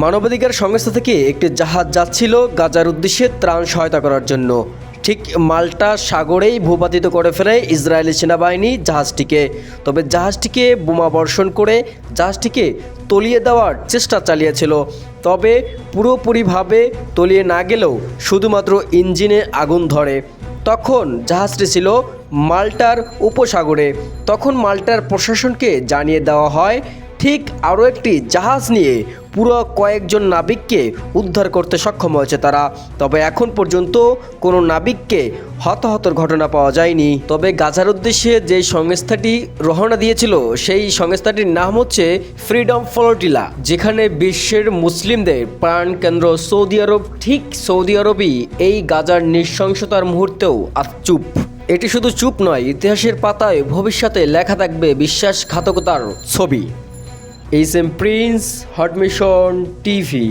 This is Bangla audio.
মানবাধিকার সংস্থা থেকে একটি জাহাজ যাচ্ছিল গাজার উদ্দেশ্যে ত্রাণ সহায়তা করার জন্য। ঠিক মাল্টা সাগরেই ভূপাতিত করে ফেলে ইসরায়েলি সেনাবাহিনী জাহাজটিকে। তবে জাহাজটিকে বোমা বর্ষণ করে জাহাজটিকে তলিয়ে দেওয়ার চেষ্টা চালিয়েছিল। তবে পুরোপুরিভাবে তলিয়ে না গেলেও শুধুমাত্র ইঞ্জিনে আগুন ধরে। তখন জাহাজটি ছিল মাল্টার উপসাগরে। তখন মাল্টার প্রশাসনকে জানিয়ে দেওয়া হয় ঠিক আরও একটি জাহাজ নিয়ে পুরো কয়েকজন নাবিককে উদ্ধার করতে সক্ষম হয়েছে তারা। তবে এখন পর্যন্ত কোনো নাবিককে হতাহতর ঘটনা পাওয়া যায়নি। তবে গাজার উদ্দেশ্যে যে সংস্থাটি রওনা দিয়েছিল, সেই সংস্থাটির নাম হচ্ছে ফ্রিডম ফ্লোটিলা যেখানে বিশ্বের মুসলিমদের প্রাণ কেন্দ্র সৌদি আরব। ঠিক সৌদি আরবই এই গাজার নৃশংসতার মুহূর্তেও আজ চুপ। এটি শুধু চুপ নয়, ইতিহাসের পাতায় ভবিষ্যতে লেখা থাকবে বিশ্বাসঘাতকতার ছবি। H M prince hot mission TV